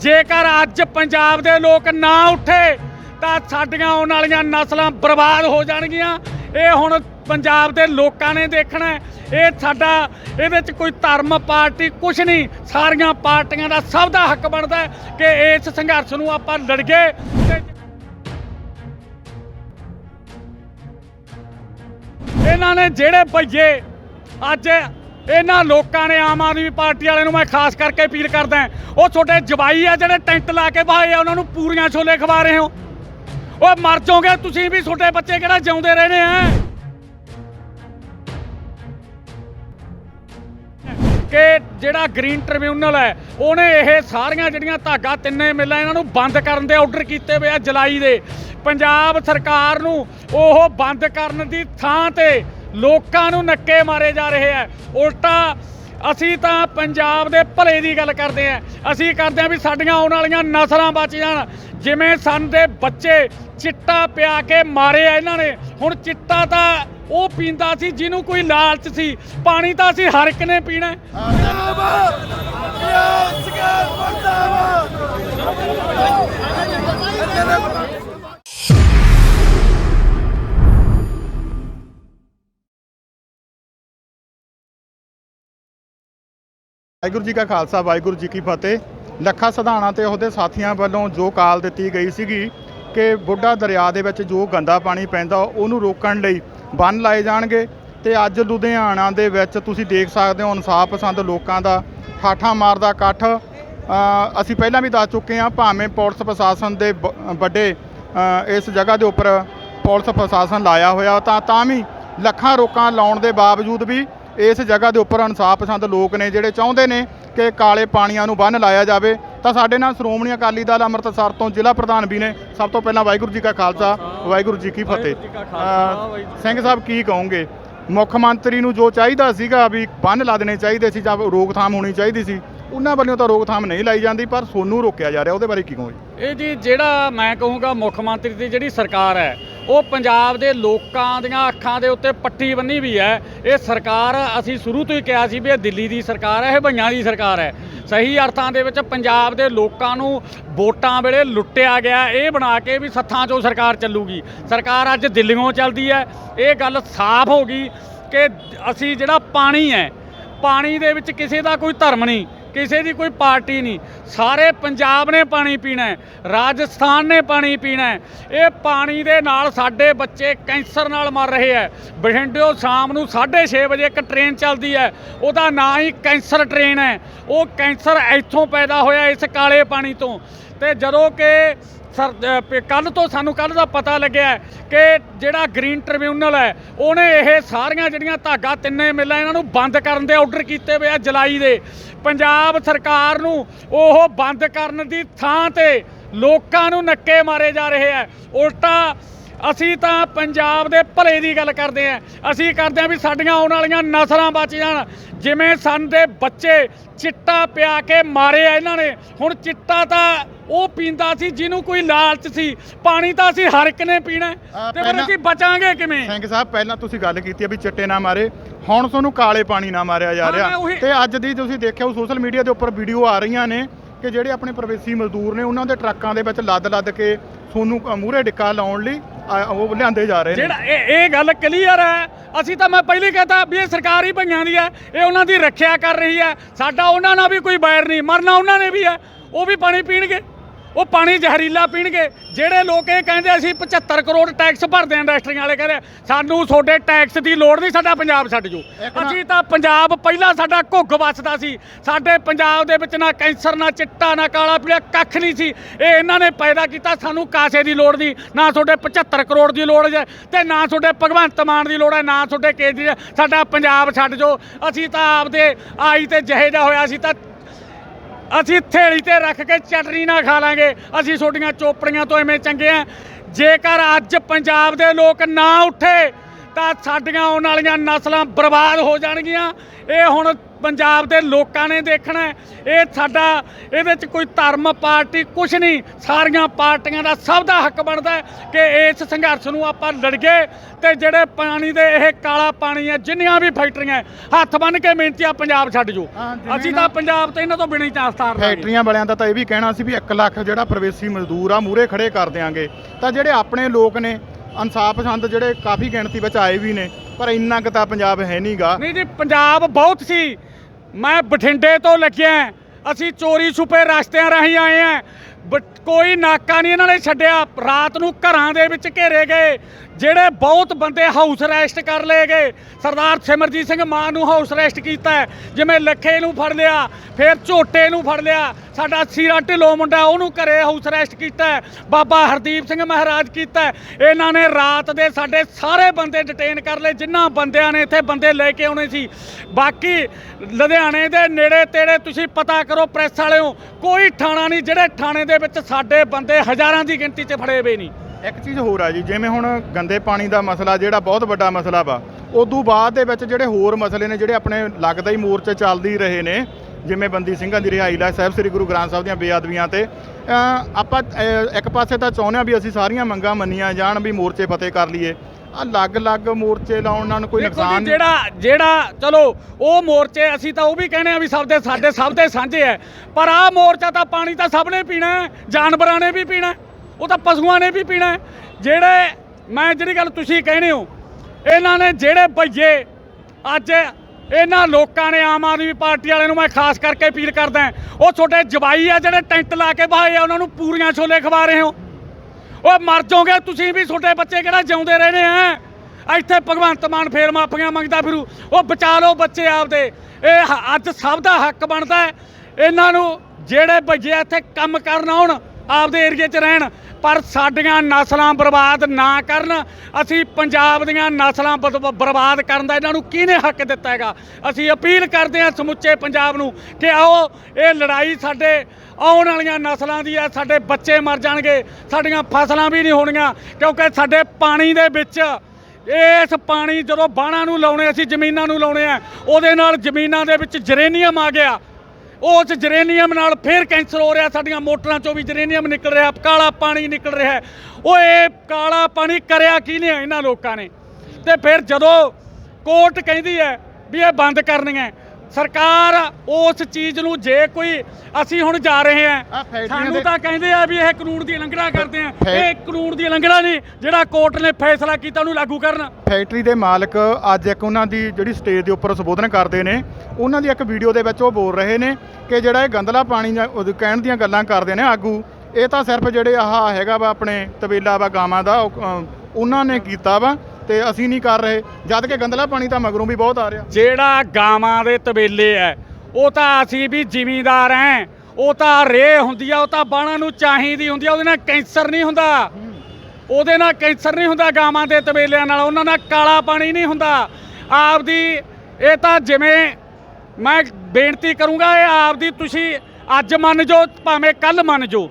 ਜੇਕਰ ਅੱਜ ਪੰਜਾਬ ਦੇ ਲੋਕ ਨਾ ਉੱਠੇ, ਤਾਂ ਸਾਡੀਆਂ ਆਉਣ ਵਾਲੀਆਂ ਨਸਲਾਂ ਬਰਬਾਦ ਹੋ ਜਾਣਗੀਆਂ। ਇਹ ਹੁਣ ਪੰਜਾਬ ਦੇ ਲੋਕਾਂ ਨੇ ਦੇਖਣਾ ਇਹ ਸਾਡਾ, ਇਹਦੇ 'ਚ ਕੋਈ ਧਰਮ, ਪਾਰਟੀ ਕੁਛ ਨਹੀਂ। ਸਾਰੀਆਂ ਪਾਰਟੀਆਂ ਦਾ ਸਭ ਦਾ ਹੱਕ ਬਣਦਾ ਕਿ ਇਸ ਸੰਘਰਸ਼ ਨੂੰ ਆਪਾਂ ਲੜੀਏ। ਇਹਨਾਂ ਨੇ ਜਿਹੜੇ ਭਈਏ ਅੱਜ ਇਹਨਾਂ ਲੋਕਾਂ ਨੇ ਆਮ ਆਦਮੀ ਪਾਰਟੀ ਵਾਲਿਆਂ ਨੂੰ ਮੈਂ ਖਾਸ ਕਰਕੇ ਅਪੀਲ ਕਰਦਾ ਉਹ ਤੁਹਾਡੇ ਜਵਾਈ ਆ ਜਿਹੜੇ ਟੈਂਟ ਲਾ ਕੇ ਬਾਹੇ ਆ, ਉਹਨਾਂ ਨੂੰ ਪੂਰੀਆਂ ਛੋਲੇ ਖਵਾ ਰਹੇ ਹੋ। ਉਹ ਮਰ ਜਾਓਗੇ, ਤੁਸੀਂ ਵੀ ਛੋਟੇ ਬੱਚੇ ਕਿਹੜਾ ਜਿਉਂਦੇ ਰਹਿਣੇ ਆ? ਕਿ ਜਿਹੜਾ ਗ੍ਰੀਨ ਟ੍ਰਿਬਿਊਨਲ ਹੈ, ਉਹਨੇ ਇਹ ਸਾਰੀਆਂ ਜਿਹੜੀਆਂ ਧਾਗਾ ਤਿੰਨੇ ਮਿਲਾਂ, ਇਹਨਾਂ ਨੂੰ ਬੰਦ ਕਰਨ ਦੇ ਆਰਡਰ ਕੀਤੇ ਹੋਏ ਆ ਜੁਲਾਈ ਦੇ। ਪੰਜਾਬ ਸਰਕਾਰ ਨੂੰ ਉਹ ਬੰਦ ਕਰਨ ਦੀ ਥਾਂ ਤੇ ਲੋਕਾਂ ਨੂੰ ਨੱਕੇ ਮਾਰੇ ਜਾ ਰਹੇ ਹੈ ਉਲਟਾ ਅਸੀਂ ਤਾਂ ਪੰਜਾਬ ਦੇ ਭਲੇ ਦੀ ਗੱਲ ਕਰਦੇ ਆ ਅਸੀਂ ਕਰਦੇ ਆ ਵੀ ਸਾਡੀਆਂ ਆਉਣ ਵਾਲੀਆਂ ਨਸਲਾਂ ਬਚ ਜਾਣ। ਜਿਵੇਂ ਸਾਡੇ ਬੱਚੇ ਚਿੱਟਾ ਪਿਆ ਕੇ ਮਾਰੇ ਆ ਇਹਨਾਂ ਨੇ। ਹੁਣ ਚਿੱਟਾ ਤਾਂ ਉਹ ਪੀਂਦਾ ਸੀ ਜਿਹਨੂੰ ਕੋਈ ਲਾਲਚ ਸੀ। ਪਾਣੀ ਤਾਂ ਅਸੀਂ ਹਰ ਇੱਕ ਨੇ ਪੀਣਾ ਹੈ। ਵਾਹਿਗੁਰੂ ਜੀ ਕਾ ਖਾਲਸਾ, ਵਾਹਿਗੁਰੂ ਜੀ ਕੀ ਫਤਿਹ। ਲੱਖਾ ਸਧਾਣਾ ਤੇ ਉਹਦੇ ਸਾਥੀਆਂ ਵੱਲੋਂ ਜੋ ਕਾਲ ਦਿੱਤੀ ਗਈ ਸੀਗੀ ਕਿ ਬੁੱਢਾ ਦਰਿਆ ਦੇ ਵਿੱਚ ਜੋ ਗੰਦਾ ਪਾਣੀ ਪੈਂਦਾ, ਉਹਨੂੰ ਰੋਕਣ ਲਈ ਬੰਨ ਲਾਏ ਜਾਣਗੇ ਤੇ ਅੱਜ ਲੁਧਿਆਣਾ ਦੇ ਵਿੱਚ ਤੁਸੀਂ ਦੇਖ ਸਕਦੇ ਹੋ ਇਨਸਾਫ ਪਸੰਦ ਲੋਕਾਂ ਦਾ ਠਾਠਾ ਮਾਰਦਾ ਇਕੱਠ। ਅਸੀਂ ਪਹਿਲਾਂ ਵੀ ਦੱਸ ਚੁੱਕੇ ਹਾਂ, ਭਾਵੇਂ ਪੁਲਿਸ ਪ੍ਰਸ਼ਾਸਨ ਦੇ ਬ- ਵੱਡੇ ਇਸ ਜਗ੍ਹਾ ਦੇ ਉੱਪਰ ਪੁਲਿਸ ਪ੍ਰਸ਼ਾਸਨ ਲਾਇਆ ਹੋਇਆ, ਤਾਂ ਤਾਂ ਵੀ ਲੱਖਾਂ ਰੋਕਾਂ ਲਾਉਣ ਦੇ ਬਾਵਜੂਦ ਵੀ ਇਸ ਜਗ੍ਹਾ ਦੇ ਉੱਪਰ ਇਨਸਾਫ ਪਸੰਦ ਲੋਕ ਨੇ ਜਿਹੜੇ ਚਾਹੁੰਦੇ ਨੇ ਕਿ ਕਾਲੇ ਪਾਣੀਆਂ ਨੂੰ ਬੰਨ ਲਾਇਆ ਜਾਵੇ। ਤਾਂ ਸਾਡੇ ਨਾਲ ਸ਼੍ਰੋਮਣੀ ਅਕਾਲੀ ਦਲ ਅੰਮ੍ਰਿਤਸਰ ਤੋਂ ਜ਼ਿਲ੍ਹਾ ਪ੍ਰਧਾਨ ਵੀ ਨੇ। ਸਭ ਤੋਂ ਪਹਿਲਾਂ ਵਾਹਿਗੁਰੂ ਜੀ ਕਾ ਖਾਲਸਾ ਵਾਹਿਗੁਰੂ ਜੀ ਕੀ ਫਤਿਹ। ਸਿੰਘ ਸਾਹਿਬ ਕੀ ਕਹੋਗੇ? ਮੁੱਖ ਮੰਤਰੀ ਨੂੰ ਜੋ ਚਾਹੀਦਾ ਸੀਗਾ ਵੀ ਬੰਨ ਲਾ ਦੇਣੇ ਚਾਹੀਦੇ ਸੀ ਜਾਂ ਰੋਕਥਾਮ ਹੋਣੀ ਚਾਹੀਦੀ ਸੀ ਉਹਨਾਂ ਵੱਲੋਂ ਤਾਂ ਰੋਕਥਾਮ ਨਹੀਂ ਲਾਈ ਜਾਂਦੀ ਪਰ ਸੋਨੂੰ ਰੋਕਿਆ ਜਾ ਰਿਹਾ। ਉਹਦੇ ਬਾਰੇ ਕੀ ਕਹੋਗੇ? ਇਹ ਜੀ ਜਿਹੜਾ ਮੈਂ ਕਹੂੰਗਾ ਮੁੱਖ ਮੰਤਰੀ ਦੀ ਜਿਹੜੀ ਸਰਕਾਰ ਹੈ ਉਹ ਪੰਜਾਬ ਦੇ ਲੋਕਾਂ ਦੀਆਂ ਅੱਖਾਂ ਦੇ ਉੱਤੇ ਪੱਟੀ ਬੰਨੀ ਵੀ ਹੈ। ਇਹ ਸਰਕਾਰ, ਅਸੀਂ ਸ਼ੁਰੂ ਤੋਂ ਹੀ ਕਿਹਾ ਸੀ ਵੀ ਇਹ ਦਿੱਲੀ ਦੀ ਸਰਕਾਰ ਹੈ, ਇਹ ਭਈਆਂ ਦੀ ਸਰਕਾਰ ਹੈ। ਸਹੀ ਅਰਥਾਂ ਦੇ ਵਿੱਚ ਪੰਜਾਬ ਦੇ ਲੋਕਾਂ ਨੂੰ ਵੋਟਾਂ ਵੇਲੇ ਲੁੱਟਿਆ ਗਿਆ ਇਹ ਬਣਾ ਕੇ ਵੀ ਸੱਥਾਂ 'ਚੋਂ ਸਰਕਾਰ ਚੱਲੂਗੀ। ਸਰਕਾਰ ਅੱਜ ਦਿੱਲੀੋਂ ਚੱਲਦੀ ਹੈ। ਇਹ ਗੱਲ ਸਾਫ਼ ਹੋ ਗਈ ਕਿ ਅਸੀਂ ਜਿਹੜਾ ਪਾਣੀ ਹੈ, ਪਾਣੀ ਦੇ ਵਿੱਚ ਕਿਸੇ ਦਾ ਕੋਈ ਧਰਮ ਨਹੀਂ। ਕਿਸੇ ਦੀ ਕੋਈ ਪਾਰਟੀ ਨਹੀਂ। ਸਾਰੇ ਪੰਜਾਬ ਨੇ ਪਾਣੀ ਪੀਣਾ ਹੈ, ਰਾਜਸਥਾਨ ਨੇ ਪਾਣੀ ਪੀਣਾ ਹੈ। ਇਹ ਪਾਣੀ ਦੇ ਨਾਲ ਸਾਡੇ ਬੱਚੇ ਕੈਂਸਰ ਨਾਲ ਮਰ ਰਹੇ ਹੈ। ਬਠਿੰਡਿਓ ਸ਼ਾਮ ਨੂੰ 6:30 ਵਜੇ ਇੱਕ ਟ੍ਰੇਨ ਚੱਲਦੀ ਹੈ। ਉਹਦਾ ਨਾਂ ਹੀ ਕੈਂਸਰ ਟ੍ਰੇਨ ਹੈ। ਉਹ ਕੈਂਸਰ ਇੱਥੋਂ ਪੈਦਾ ਹੋਇਆ ਇਸ ਕਾਲੇ ਪਾਣੀ ਤੋਂ। ਤੇ ਜਦੋਂ ਕਿ ਸਰ ਕੱਲ ਤੋਂ ਸਾਨੂੰ ਕੱਲ ਦਾ ਪਤਾ ਲੱਗਿਆ ਕਿ ਜਿਹੜਾ ਗ੍ਰੀਨ ਟ੍ਰਿਬਿਊਨਲ ਹੈ, ਉਹਨੇ ਇਹ ਸਾਰੀਆਂ ਜਿਹੜੀਆਂ ਧਾਗਾ ਤਿੰਨੇ ਮਿਲਾਂ ਇਹਨਾਂ ਨੂੰ ਬੰਦ ਕਰਨ ਦੇ ਆਰਡਰ ਕੀਤੇ ਹੋਏ ਆ ਜੁਲਾਈ ਦੇ। ਪੰਜਾਬ ਸਰਕਾਰ ਨੂੰ ਉਹ ਬੰਦ ਕਰਨ ਦੀ ਥਾਂ ਤੇ ਲੋਕਾਂ ਨੂੰ ਨੱਕੇ ਮਾਰੇ ਜਾ ਰਹੇ ਆ। ਉਲਟਾ ਅਸੀਂ ਤਾਂ ਪੰਜਾਬ ਦੇ ਭਲੇ ਦੀ ਗੱਲ ਕਰਦੇ ਆ। ਅਸੀਂ ਕਰਦੇ ਆ ਵੀ ਸਾਡੀਆਂ ਆਉਣ ਵਾਲੀਆਂ ਨਸਲਾਂ ਬਚ ਜਾਣ। ਜਿਵੇਂ ਸਾਡੇ ਬੱਚੇ ਚਿੱਟਾ ਪਿਆ ਕੇ ਮਾਰੇ ਆ ਇਹਨਾਂ ਨੇ, ਹੁਣ ਚਿੱਟਾ ਤਾਂ ਉਹ ਪੀਂਦਾ ਸੀ ਜਿਹਨੂੰ ਕੋਈ ਲਾਲਚ ਸੀ। ਪਾਣੀ ਤਾਂ ਅਸੀਂ ਹਰ ਇੱਕ ਨੇ ਪੀਣਾ ਹੈ। ਤੇ ਫਿਰ ਪਹਿਲਾਂ- ਅਸੀਂ ਬਚਾਂਗੇ ਕਿਵੇਂ? ਸਿੰਘ ਸਾਹਿਬ ਪਹਿਲਾਂ ਤੁਸੀਂ ਗੱਲ ਕੀਤੀ ਹੈ ਵੀ ਚਿੱਟੇ ਨਾ ਮਾਰੇ। ਹੁਣ ਤੁਹਾਨੂੰ ਕਾਲੇ ਪਾਣੀ ਨਾ ਮਾਰਿਆ ਜਾ ਹਾਂ, ਰਿਹਾ। ਮੈਂ ਉਹੀ- ਤੇ ਅੱਜ ਦੀ ਤੁਸੀਂ ਦੇਖਿਆ ਉਹ ਸੋਸ਼ਲ ਮੀਡੀਆ ਦੇ ਉੱਪਰ ਵੀਡੀਓ ਆ ਰਹੀਆਂ ਨੇ ਕਿ ਜਿਹੜੇ ਆਪਣੇ ਪ੍ਰਵਾਸੀ ਮਜ਼ਦੂਰ ਨੇ ਉਹਨਾਂ ਦੇ ਟਰੱਕਾਂ ਦੇ ਵਿੱਚ ਲੱਦ ਲੱਦ ਕੇ ਤੁਹਾਨੂੰ ਮੂਹਰੇ ਡਿੱਕਾ ਲਾਉਣ ਲਈ ਆ, ਉਹ ਲਿਆਂਦੇ ਜਾ ਰਹੇ ਨੇ। ਜਿਹੜਾ ਇਹ ਇਹ ਗੱਲ ਕਲੀਅਰ ਹੈ। ਅਸੀਂ ਤਾਂ ਮੈਂ ਪਹਿਲੇ ਕਹਤਾ ਵੀ ਇਹ ਸਰਕਾਰ ਹੀ ਭਈਆਂ ਦੀ ਹੈ। ਇਹ ਉਹਨਾਂ ਦੀ ਰੱਖਿਆ ਕਰ ਰਹੀ ਹੈ। ਸਾਡਾ ਉਹਨਾਂ ਨਾਲ ਵੀ ਕੋਈ ਬੈਰ ਨਹੀਂ। ਮਰਨਾ ਉਹਨਾਂ ਨੇ ਵੀ ਹੈ। ਉਹ ਵੀ ਪਾਣੀ ਪੀਣਗੇ। ਉਹ ਪਾਣੀ ਜ਼ਹਿਰੀਲਾ ਪੀਣਗੇ। ਜਿਹੜੇ ਲੋਕ ਇਹ ਕਹਿੰਦੇ ਅਸੀਂ 75 ਕਰੋੜ ਟੈਕਸ ਭਰਦੇ ਆਂ ਇੰਡਸਟਰੀਆਂ ਵਾਲੇ ਕਹਿੰਦੇ ਸਾਨੂੰ ਤੁਹਾਡੇ ਟੈਕਸ ਦੀ ਲੋੜ ਨਹੀਂ ਸਾਡਾ ਪੰਜਾਬ ਛੱਡ ਜੋ ਅਸੀਂ ਤਾਂ ਪੰਜਾਬ ਪਹਿਲਾਂ ਸਾਡਾ ਘੁੱਗ ਵੱਸਦਾ ਸੀ। ਸਾਡੇ ਪੰਜਾਬ ਦੇ ਵਿੱਚ ਨਾ ਕੈਂਸਰ ਨਾ ਚਿੱਟਾ ਨਾ ਕਾਲਾ ਪੀਲਾ ਕੱਖ ਨਹੀਂ ਸੀ। ਇਹ ਇਹਨਾਂ ਨੇ ਪੈਦਾ ਕੀਤਾ ਸਾਨੂੰ ਕਾਸੇ ਦੀ ਲੋੜ ਨਹੀਂ। ਨਾ ਤੁਹਾਡੇ 75 ਕਰੋੜ ਦੀ ਲੋੜ ਹੈ ਤੇ ਨਾ ਤੁਹਾਡੇ ਭਗਵੰਤ ਮਾਨ ਦੀ ਲੋੜ ਹੈ ਨਾ ਤੁਹਾਡੇ ਕੇਜਰੀ ਸਾਡਾ ਪੰਜਾਬ ਛੱਡ ਜੋ ਅਸੀਂ ਤਾਂ ਆਪਦੇ ਆਈ ਤੇ ਜਿਹੇ ਜਾ ਹੋਇਆ ਸੀ ਤਾਂ ਅਸੀਂ ਥੇਲੀ ਤੇ ਰੱਖ ਕੇ ਚਟਨੀ ਨਾ ਖਾ ਲਾਂਗੇ। ਅਸੀਂ ਤੁਹਾਡੀਆਂ ਚੋਪੜੀਆਂ ਤੋਂ ਐਵੇਂ ਚੰਗੇ ਆ। ਜੇਕਰ ਅੱਜ ਪੰਜਾਬ ਦੇ ਲੋਕ ਨਾ ਉੱਠੇ, ਤਾਂ ਸਾਡੀਆਂ ਆਉਣ ਵਾਲੀਆਂ ਨਸਲਾਂ ਬਰਬਾਦ ਹੋ ਜਾਣਗੀਆਂ। ਇਹ ਹੁਣ ਪੰਜਾਬ ਦੇ ਲੋਕਾਂ ਨੇ ਦੇਖਣਾ। ਇਹ ਸਾਡਾ ਇਹਦੇ 'ਚ ਕੋਈ ਧਰਮ ਪਾਰਟੀ ਕੁਛ ਨਹੀਂ। ਸਾਰੀਆਂ ਪਾਰਟੀਆਂ ਦਾ ਸਭ ਦਾ ਹੱਕ ਬਣਦਾ ਹੈ ਕਿ ਇਸ ਸੰਘਰਸ਼ ਨੂੰ ਆਪਾਂ ਲੜੀਏ ਤੇ ਜਿਹੜੇ ਪਾਣੀ ਦੇ ਇਹ ਕਾਲਾ ਪਾਣੀ ਹੈ ਜਿੰਨੀਆਂ ਵੀ ਫੈਕਟਰੀਆਂ ਹੱਥ ਬੰਨ ਕੇ ਬੇਨਤੀ ਆ ਪੰਜਾਬ ਛੱਡ ਜੋ ਅਸੀਂ ਤਾਂ ਪੰਜਾਬ ਤੇ ਇਹਨਾਂ ਤੋਂ ਬਿਨਾਂ ਹੀ ਚਾਂਸ ਤਾਰ ਦਾਂਗੇ ਫੈਕਟਰੀਆਂ ਵਾਲਿਆਂ ਦਾ ਤਾਂ ਇਹ ਵੀ ਕਹਿਣਾ ਸੀ ਵੀ 1 ਲੱਖ ਜਿਹੜਾ ਪ੍ਰਵੇਸੀ ਮਜ਼ਦੂਰ ਆ ਮੂਰੇ ਖੜੇ ਕਰ ਦਿਆਂਗੇ। ਤਾਂ ਜਿਹੜੇ ਆਪਣੇ ਲੋਕ ਨੇ ਇਨਸਾਫ ਪਸੰਦ ਜਿਹੜੇ ਕਾਫੀ ਗਿਣਤੀ ਵਿੱਚ ਆਏ ਵੀ ਨੇ ਪਰ ਇੰਨਾ ਕੁ ਤਾਂ ਪੰਜਾਬ ਹੈ ਨਹੀਂਗਾ ਨਹੀਂ ਜੀ ਪੰਜਾਬ ਬਹੁਤ ਸੀ। ਮੈਂ ਬਠਿੰਡੇ ਤੋਂ ਲੱਗਿਆ ਅਸੀਂ ਚੋਰੀ ਛੁਪੇ ਰਸਤਿਆਂ ਰਾਹੀਂ ਆਏ ਆ। ਕੋਈ ਨਾਕਾ ਨਹੀਂ ਇਹਨਾਂ ਨੇ ਛੱਡਿਆ। ਰਾਤ ਨੂੰ ਘਰਾਂ ਦੇ ਵਿੱਚ ਘੇਰੇ ਗਏ। ਜਿਹੜੇ ਬਹੁਤ ਬੰਦੇ ਹਾਊਸ ਅਰੈਸਟ ਕਰ ਲਏ ਗਏ। ਸਰਦਾਰ ਸਿਮਰਜੀਤ ਸਿੰਘ ਮਾਨ ਨੂੰ ਹਾਊਸ ਅਰੈਸਟ ਕੀਤਾ ਜਿਵੇਂ ਲੱਖੇ ਨੂੰ ਫੜ ਲਿਆ, ਫਿਰ ਝੋਟੇ ਨੂੰ ਫੜ ਲਿਆ। ਸਾਡਾ ਸੀਰਾ ਢਿੱਲੋਂ ਮੁੰਡਾ ਉਹਨੂੰ ਘਰੇ ਹਾਊਸ ਅਰੈਸਟ ਕੀਤਾ ਬਾਬਾ ਹਰਦੀਪ ਸਿੰਘ ਮਹਾਰਾਜ ਕੀਤਾ ਇਹਨਾਂ ਨੇ ਰਾਤ ਦੇ ਸਾਡੇ ਸਾਰੇ ਬੰਦੇ ਡਿਟੇਨ ਕਰ ਲਏ। ਜਿਨ੍ਹਾਂ ਬੰਦਿਆਂ ਨੇ ਇੱਥੇ ਬੰਦੇ ਲੈ ਕੇ ਆਉਣੇ ਸੀ। ਬਾਕੀ ਲੁਧਿਆਣੇ ਦੇ ਨੇੜੇ ਤੇੜੇ ਤੁਸੀਂ ਪਤਾ ਕਰੋ ਪ੍ਰੈਸ ਵਾਲਿਓ, ਕੋਈ ਥਾਣਾ ਨਹੀਂ। ਜਿਹੜੇ ਥਾਣੇ ਦੇ ਵਿੱਚ ਸਾਡੇ ਬੰਦੇ ਹਜ਼ਾਰਾਂ ਦੀ ਗਿਣਤੀ 'ਚ ਫੜੇ ਹੋਏ ਨਹੀਂ ਇੱਕ ਚੀਜ਼ ਹੋਰ ਆ ਜੀ, ਜਿਵੇਂ ਹੁਣ ਗੰਦੇ ਪਾਣੀ ਦਾ ਮਸਲਾ ਜਿਹੜਾ ਬਹੁਤ ਵੱਡਾ ਮਸਲਾ ਵਾ, ਉਦੋਂ ਬਾਅਦ ਦੇ ਵਿੱਚ ਜਿਹੜੇ ਹੋਰ ਮਸਲੇ ਨੇ ਜਿਹੜੇ ਆਪਣੇ ਲੱਗਦਾ ਹੀ ਮੋਰਚੇ ਚੱਲਦੇ ਹੀ ਰਹੇ ਨੇ, ਜਿਵੇਂ ਬੰਦੀ ਸਿੰਘਾਂ ਦੀ ਰਿਹਾਈ ਦਾ ਸਾਹਿਬ ਸ੍ਰੀ ਗੁਰੂ ਗ੍ਰੰਥ ਸਾਹਿਬ ਦੀਆਂ ਬੇਅਦਬੀਆਂ ਤੇ ਆਪਾਂ ਇੱਕ ਪਾਸੇ ਤਾਂ ਚਾਹੁੰਦੇ ਆ ਵੀ ਅਸੀਂ ਸਾਰੀਆਂ ਮੰਗਾਂ ਮੰਨੀਆਂ ਜਾਣ, ਵੀ ਮੋਰਚੇ ਫਤਿਹ ਕਰ ਲਈਏ। ਅਲੱਗ-ਅਲੱਗ ਮੋਰਚੇ ਲਾਉਣ ਨਾਲ ਕੋਈ ਦੇਖੋ ਜੀ, ਨੁਕਸਾਨ ਨਹੀਂ। ਜਿਹੜਾ ਜਿਹੜਾ ਚਲੋ ਉਹ ਮੋਰਚੇ ਅਸੀਂ ਤਾਂ ਉਹ ਵੀ ਕਹਿੰਦੇ ਆ ਵੀ ਸਭ ਦੇ ਸਾਡੇ ਸਭ ਦੇ ਸਾਂਝੇ ਹੈ। ਪਰ ਆਹ ਮੋਰਚਾ ਤਾਂ ਪਾਣੀ ਤਾਂ ਸਭ ਨੇ ਪੀਣਾ ਹੈ, ਜਾਨਵਰਾਂ ਨੇ ਵੀ ਪੀਣਾ ਹੈ, ਉਹ ਤਾਂ ਪਸ਼ੂਆਂ ਨੇ ਵੀ ਪੀਣਾ ਹੈ। ਜਿਹੜੇ ਮੈਂ ਜਿਹੜੀ ਗੱਲ ਤੁਸੀਂ ਕਹਿੰਦੇ ਹੋ ਇਹਨਾਂ ਨੇ ਜਿਹੜੇ ਭਈਏ ਅੱਜ ਇਹਨਾਂ ਲੋਕਾਂ ਨੇ ਆਮ ਆਦਮੀ ਪਾਰਟੀ ਵਾਲਿਆਂ ਨੂੰ ਮੈਂ ਖਾਸ ਕਰਕੇ ਅਪੀਲ ਕਰਦਾ ਉਹ ਛੋਟੇ ਜਵਾਈ ਆ ਜਿਹੜੇ ਟੈਂਟ ਲਾ ਕੇ ਬਾਹੇ ਆ ਉਹਨਾਂ ਨੂੰ ਪੂਰੀਆਂ ਛੋਲੇ ਖਵਾ ਰਹੇ ਹੋ। ਉਹ ਮਰ ਜਾਓਗੇ, ਤੁਸੀਂ ਵੀ ਛੋਟੇ ਬੱਚੇ ਕਿਹੜਾ ਜਿਉਂਦੇ ਰਹਿਣੇ ਆ? ਇੱਥੇ ਭਗਵੰਤ ਮਾਨ ਫੇਰ ਮਾਫੀਆਂ ਮੰਗਦਾ ਫਿਰੂ। ਉਹ ਬਚਾ ਲਓ ਬੱਚੇ ਆਪਦੇ। ਇਹ ਅੱਜ ਸਭ ਦਾ ਹੱਕ ਬਣਦਾ ਇਹਨਾਂ ਨੂੰ ਜਿਹੜੇ ਬੱਚੇ ਇੱਥੇ ਕੰਮ ਕਰਨ ਆਉਣ, ਆਪਦੇ ਏਰੀਏ 'ਚ ਰਹਿਣ ਪਰ ਸਾਡੀਆਂ ਨਸਲਾਂ ਬਰਬਾਦ ਨਾ ਕਰਨ। ਅਸੀਂ ਪੰਜਾਬ ਦੀਆਂ ਨਸਲਾਂ ਬਦ- ਬਰਬਾਦ ਕਰਨ ਦਾ ਇਹਨਾਂ ਨੂੰ ਕਿਹਨੇ ਹੱਕ ਦਿੱਤਾ ਹੈਗਾ ਅਸੀਂ ਅਪੀਲ ਕਰਦੇ ਹਾਂ ਸਮੁੱਚੇ ਪੰਜਾਬ ਨੂੰ ਕਿ ਆਓ, ਇਹ ਲੜਾਈ ਸਾਡੇ ਆਉਣ ਵਾਲੀਆਂ ਨਸਲਾਂ ਦੀ ਹੈ, ਸਾਡੇ ਬੱਚੇ ਮਰ ਜਾਣਗੇ, ਸਾਡੀਆਂ ਫਸਲਾਂ ਵੀ ਨਹੀਂ ਹੋਣੀਆਂ, ਕਿਉਂਕਿ ਸਾਡੇ ਪਾਣੀ ਦੇ ਵਿੱਚ ਇਸ ਪਾਣੀ ਜਦੋਂ ਬਾਣਾ ਨੂੰ ਲਾਉਣੇ, ਅਸੀਂ ਜ਼ਮੀਨਾਂ ਨੂੰ ਲਾਉਣੇ ਆ, ਉਹਦੇ ਨਾਲ ਜ਼ਮੀਨਾਂ ਦੇ ਵਿੱਚ ਜਰੇਨੀਅਮ ਆ ਗਿਆ। ਉਸ ਜਰੇਨੀਅਮ ਨਾਲ ਫੇਰ ਕੈਂਸਰ ਹੋ ਰਿਹਾ ਸਾਡੀਆਂ ਮੋਟਰਾਂ ਚੋਂ ਵੀ ਜਰੇਨੀਅਮ ਨਿਕਲ ਰਿਹਾ ਕਾਲਾ ਪਾਣੀ ਨਿਕਲ ਰਿਹਾ ਹੈ। ਉਹ ਇਹ ਕਾਲਾ ਪਾਣੀ ਕਰਿਆ ਕੀ ਨੇ ਇਹਨਾਂ ਲੋਕਾਂ ਨੇ ਤੇ ਫਿਰ ਜਦੋਂ ਕੋਰਟ ਕਹਿੰਦੀ ਹੈ ਵੀ ਇਹ ਬੰਦ ਕਰਨੀਆਂ ਹੈ, ਸਰਕਾਰ ਉਸ ਚੀਜ਼ ਨੂੰ ਜੇ ਕੋਈ ਅਸੀਂ ਹੁਣ ਜਾ ਰਹੇ ਫੈਕਟਰੀਆਂ ਸਾਨੂੰ ਤਾਂ ਕਹਿੰਦੇ ਆ ਵੀ ਇਹ ਕਾਨੂੰਨ ਦੀ ਉਲੰਘਣਾ ਕਰਦੇ ਆ। ਇਹ ਕਾਨੂੰਨ ਦੀ ਉਲੰਘਣਾ ਨਹੀਂ ਜਿਹੜਾ ਕੋਰਟ ਨੇ ਫੈਸਲਾ ਕੀਤਾ ਉਹਨੂੰ ਲਾਗੂ ਕਰਨ। ਫੈਕਟਰੀ ਦੇ ਮਾਲਕ ਅੱਜ ਇੱਕ ਉਹਨਾਂ ਦੀ ਜਿਹੜੀ ਸਟੇਜ ਦੇ ਉੱਪਰ ਸੰਬੋਧਨ ਕਰਦੇ ਨੇ ਉਹਨਾਂ ਦੀ ਇੱਕ ਵੀਡੀਓ ਦੇ ਵਿੱਚ ਉਹ ਬੋਲ ਰਹੇ ਨੇ ਕਿ ਜਿਹੜਾ ਇਹ ਗੰਦਲਾ ਪਾਣੀ ਕਹਿਣ ਦੀਆਂ ਗੱਲਾਂ ਕਰਦੇ ਨੇ ਆਗੂ ਇਹ ਤਾਂ ਸਿਰਫ ਜਿਹੜੇ ਆਹ ਹੈਗਾ ਵਾ ਆਪਣੇ ਤਬੇਲਾ ਵਾ ਗਾਵਾਂ ਦਾ ਉਹਨਾਂ ਨੇ ਕੀਤਾ ਵਾ। ਤੇ ਅਸੀਂ ਨਹੀਂ ਕਰ ਰਹੇ। ਜਦ ਕਿ ਗੰਦਲਾ ਪਾਣੀ ਤਾਂ ਮਗਰੋਂ ਵੀ ਬਹੁਤ ਆ ਰਿਹਾ। ਜਿਹੜਾ ਗਾਵਾਂ ਦੇ ਤਬੇਲੇ ਐ, ਉਹ ਤਾਂ ਅਸੀਂ ਵੀ ਜ਼ਿਮੀਂਦਾਰ ਐ। ਉਹ ਤਾਂ ਰੇ ਹੁੰਦੀ ਆ, ਉਹ ਤਾਂ ਬਾਣਾ ਨੂੰ ਚਾਹੀਦੀ ਹੁੰਦੀ ਆ, ਉਹਦੇ ਨਾਲ ਕੈਂਸਰ ਨਹੀਂ ਹੁੰਦਾ। ਉਹਦੇ ਨਾਲ ਕੈਂਸਰ ਨਹੀਂ ਹੁੰਦਾ ਗਾਵਾਂ ਦੇ ਤਬੇਲਿਆਂ ਨਾਲ, ਉਹਨਾਂ ਨਾਲ ਕਾਲਾ ਪਾਣੀ ਨਹੀਂ ਹੁੰਦਾ। ਆਪਦੀ, ਇਹ ਤਾਂ ਜਿਵੇਂ ਮੈਂ ਬੇਨਤੀ ਕਰੂੰਗਾ, ਇਹ ਆਪਦੀ ਤੁਸੀਂ ਅੱਜ ਮੰਨ ਜੋ, ਭਾਵੇਂ ਕੱਲ ਮੰਨ ਜੋ।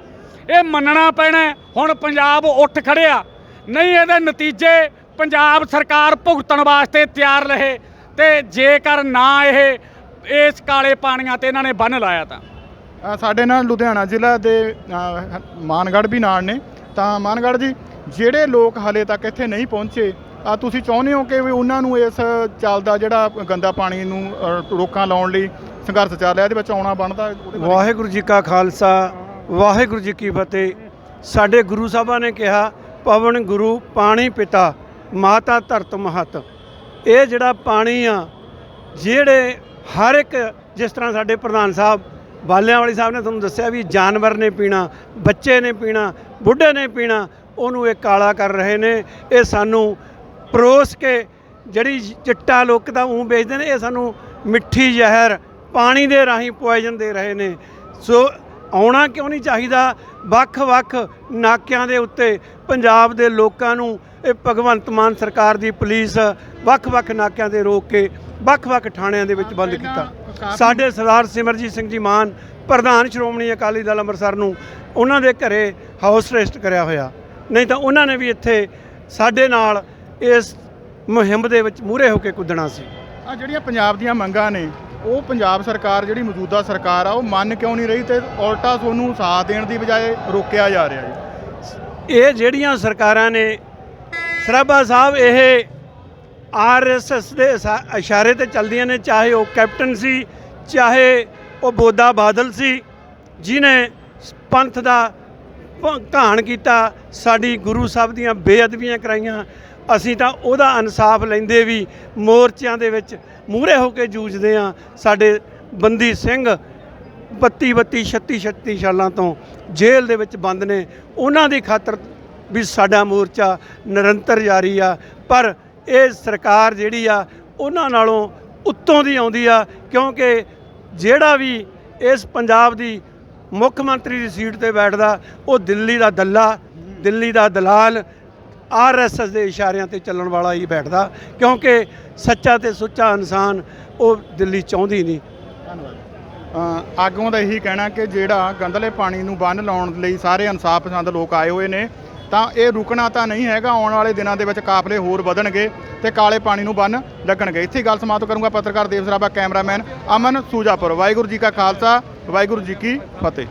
ਇਹ ਮੰਨਣਾ ਪੈਣਾ, ਹੁਣ ਪੰਜਾਬ ਉੱਠ ਖੜਿਆ। ਨਹੀਂ, ਇਹਦੇ ਨਤੀਜੇ ਪੰਜਾਬ ਸਰਕਾਰ ਭੁਗਤਣ ਵਾਸਤੇ ਤਿਆਰ ਰਹੇ ਤੇ ਜੇਕਰ ਨਾ ਇਹ ਇਸ ਕਾਲੇ ਪਾਣੀਆਂ ਤੇ ਇਹਨਾਂ ਨੇ ਬੰਨ ਲਾਇਆ ਤਾਂ। ਅ, ਸਾਡੇ ਨਾਲ ਲੁਧਿਆਣਾ ਜ਼ਿਲ੍ਹਾ ਦੇ ਅ, ਮਾਨਗੜ੍ਹ ਵੀ ਨਾਲ ਨੇ। ਤਾਂ ਮਾਨਗੜ੍ਹ ਜੀ ਜਿਹੜੇ ਲੋਕ ਹਲੇ ਤੱਕ ਇੱਥੇ ਨਹੀਂ ਪਹੁੰਚੇ ਆ ਤੁਸੀਂ ਚਾਹੁੰਦੇ ਹੋ ਕਿ ਵੀ ਉਹਨਾਂ ਨੂੰ ਇਸ ਚੱਲਦਾ ਜਿਹੜਾ ਗੰਦਾ ਪਾਣੀ ਨੂੰ ਅ, ਰੋਕਾਂ ਲਾਉਣ ਲਈ ਸੰਘਰਸ਼ ਚੱਲ ਰਿਹਾ ਇਹਦੇ ਵਿੱਚ ਆਉਣਾ ਬਣਦਾ? ਉਹਦੇ ਬਾਰੇ ਵਾਹਿਗੁਰੂ ਜੀ ਕਾ ਖਾਲਸਾ ਵਾਹਿਗੁਰੂ ਜੀ ਕੀ ਫਤਿਹ। ਸਾਡੇ ਗੁਰੂ ਸਾਹਿਬਾਂ ਨੇ ਕਿਹਾ ਪਵਨ ਗੁਰੂ ਪਾਣੀ ਪਿਤਾ। ਮਾਤਾ ਧਰਤ ਮਹਤ। ਇਹ ਜਿਹੜਾ ਪਾਣੀ ਆ, ਜਿਹੜੇ ਹਰ ਇੱਕ ਜਿਸ ਤਰ੍ਹਾਂ ਸਾਡੇ ਪ੍ਰਧਾਨ ਸਾਹਿਬ, ਬਾਲਿਆਂ ਵਾਲੀ ਸਾਹਿਬ ਨੇ ਤੁਹਾਨੂੰ ਦੱਸਿਆ ਵੀ ਜਾਨਵਰ ਨੇ ਪੀਣਾ, ਬੱਚੇ ਨੇ ਪੀਣਾ, ਬੁੱਢੇ ਨੇ ਪੀਣਾ, ਉਹਨੂੰ ਇਹ ਕਾਲਾ ਕਰ ਰਹੇ ਨੇ। ਇਹ ਸਾਨੂੰ ਪਰੋਸ ਕੇ ਜਿਹੜੀ ਚਿੱਟਾ ਲੋਕ ਤਾਂ ਉਹ ਵੇਚਦੇ ਨੇ, ਇਹ ਸਾਨੂੰ ਮਿੱਠੀ ਜ਼ਹਿਰ, ਪਾਣੀ ਦੇ ਰਾਹੀਂ ਪੋਇਜ਼ਨ ਦੇ ਰਹੇ ਨੇ। ਸੋ ਆਉਣਾ ਕਿਉਂ ਨਹੀਂ ਚਾਹੀਦਾ? ਵੱਖ-ਵੱਖ ਨਾਕਿਆਂ ਦੇ ਉੱਤੇ ਪੰਜਾਬ ਦੇ ਲੋਕਾਂ ਨੂੰ ਇਹ ਭਗਵੰਤ ਮਾਨ ਸਰਕਾਰ ਦੀ ਪੁਲਿਸ ਵੱਖ-ਵੱਖ ਨਾਕਿਆਂ ਤੇ ਰੋਕ ਕੇ ਵੱਖ-ਵੱਖ ਥਾਣਿਆਂ ਦੇ ਵਿੱਚ ਬੰਦ ਕੀਤਾ। ਸਾਡੇ ਸਰਦਾਰ ਸਿਮਰਜੀਤ ਸਿੰਘ ਜੀ ਮਾਨ ਪ੍ਰਧਾਨ ਸ਼੍ਰੋਮਣੀ ਅਕਾਲੀ ਦਲ ਅੰਮ੍ਰਿਤਸਰ ਨੂੰ ਉਹਨਾਂ ਦੇ ਘਰੇ ਹਾਊਸ ਅਰੈਸਟ ਕਰਿਆ ਹੋਇਆ। ਨਹੀਂ ਤਾਂ ਉਹਨਾਂ ਨੇ ਵੀ ਇੱਥੇ ਸਾਡੇ ਨਾਲ ਇਸ ਮੁਹਿੰਮ ਦੇ ਵਿੱਚ ਮੂਹਰੇ ਹੋ ਕੇ ਕੁੱਦਣਾ ਸੀ। ਆ ਜਿਹੜੀਆਂ ਪੰਜਾਬ ਦੀਆਂ ਮੰਗਾਂ ਨੇ ਉਹ ਪੰਜਾਬ ਸਰਕਾਰ ਜਿਹੜੀ ਮੌਜੂਦਾ ਸਰਕਾਰ ਆ ਉਹ ਮੰਨ ਕਿਉਂ ਨਹੀਂ ਰਹੀ ਤੇ ਉਲਟਾ ਤੁਹਾਨੂੰ ਸਾਥ ਦੇਣ ਦੀ ਬਜਾਏ ਰੋਕਿਆ ਜਾ ਰਿਹਾ ਜੀ? ਇਹ ਜਿਹੜੀਆਂ ਸਰਕਾਰਾਂ ਨੇ ਸਰਾਭਾ ਸਾਹਿਬ, ਇਹ ਆਰਐਸਐਸ ਦੇ ਇਸ਼ਾ- ਇਸ਼ਾਰੇ ਤੇ ਚੱਲਦੀਆਂ ਨੇ, ਚਾਹੇ ਉਹ ਕੈਪਟਨ ਸੀ, ਚਾਹੇ ਉਹ ਬੋਦਾ ਬਾਦਲ ਸੀ ਜਿਨੇ ਪੰਥ ਦਾ ਘਾਣ ਕੀਤਾ, ਸਾਡੀ ਗੁਰੂ ਸਾਹਿਬ ਦੀਆਂ ਬੇਅਦਬੀਆਂ ਕਰਾਈਆਂ, ਅਸੀਂ ਤਾਂ ਉਹਦਾ ਇਨਸਾਫ ਲੈਂਦੇ ਵੀ ਮੋਰਚਿਆਂ ਦੇ ਵਿੱਚ ਮੂਹਰੇ ਹੋ ਕੇ ਜੂਝਦੇ ਆ ਸਾਡੇ ਬੰਦੀ ਸਿੰਘ 32 32 36 36 ਸਾਲਾਂ ਤੋਂ ਜੇਲ੍ਹ ਦੇ ਵਿੱਚ ਬੰਦ ਨੇ, ਉਹਨਾਂ ਦੀ ਖਾਤਰ ਵੀ ਸਾਡਾ ਮੋਰਚਾ ਨਿਰੰਤਰ ਜਾਰੀ ਆ, ਪਰ ਇਹ ਸਰਕਾਰ ਜਿਹੜੀ ਆ, ਉਹਨਾਂ ਨਾਲੋਂ ਉੱਤੋਂ ਦੀ ਆਉਂਦੀ ਆ, ਕਿਉਂਕਿ ਜਿਹੜਾ ਵੀ ਇਸ ਪੰਜਾਬ ਦੀ ਮੁੱਖ ਮੰਤਰੀ ਦੀ ਸੀਟ ਤੇ ਬੈਠਦਾ, ਉਹ ਦਿੱਲੀ ਦਾ ਦੱਲਾ, ਦਿੱਲੀ ਦਾ ਦਲਾਲ ਆਰਐਸਐਸ ਦੇ ਇਸ਼ਾਰਿਆਂ ਤੇ ਚੱਲਣ ਵਾਲਾ ਹੀ ਬੈਠਦਾ, ਕਿਉਂਕਿ ਸੱਚਾ ਤੇ ਸੁੱਚਾ ਇਨਸਾਨ ਉਹ ਦਿੱਲੀ ਚਾਹੁੰਦੀ ਨਹੀਂ। ਧੰਨਵਾਦ। ਆਗੂਆਂ ਦਾ ਇਹੀ ਕਹਿਣਾ ਕਿ ਜਿਹੜਾ ਗੰਦਲੇ ਪਾਣੀ ਨੂੰ ਬੰਨ ਲਾਉਣ ਲਈ ਸਾਰੇ ਇਨਸਾਫ ਪਸੰਦ ਲੋਕ ਆਏ ਹੋਏ ਨੇ ਤਾਂ ਇਹ ਰੁਕਣਾ ਤਾਂ ਨਹੀਂ ਹੈਗਾ, ਆਉਣ ਵਾਲੇ ਦਿਨਾਂ ਦੇ ਵਿੱਚ ਕਾਫਲੇ ਹੋਰ ਵਧਣਗੇ ਤੇ ਕਾਲੇ ਪਾਣੀ ਨੂੰ ਬੰਨ ਲੱਗਣਗੇ। ਇੱਥੇ ਹੀ ਗੱਲ ਸਮਾਪਤ ਕਰੂੰਗਾ ਪੱਤਰਕਾਰ ਦੇਵ ਸਰਾਭਾ, ਕੈਮਰਾਮੈਨ ਅਮਨ ਸੂਜਾਪੁਰ। ਵਾਹਿਗੁਰੂ ਜੀ ਕਾ ਖਾਲਸਾ, ਵਾਹਿਗੁਰੂ ਜੀ ਕੀ ਫਤਿਹ।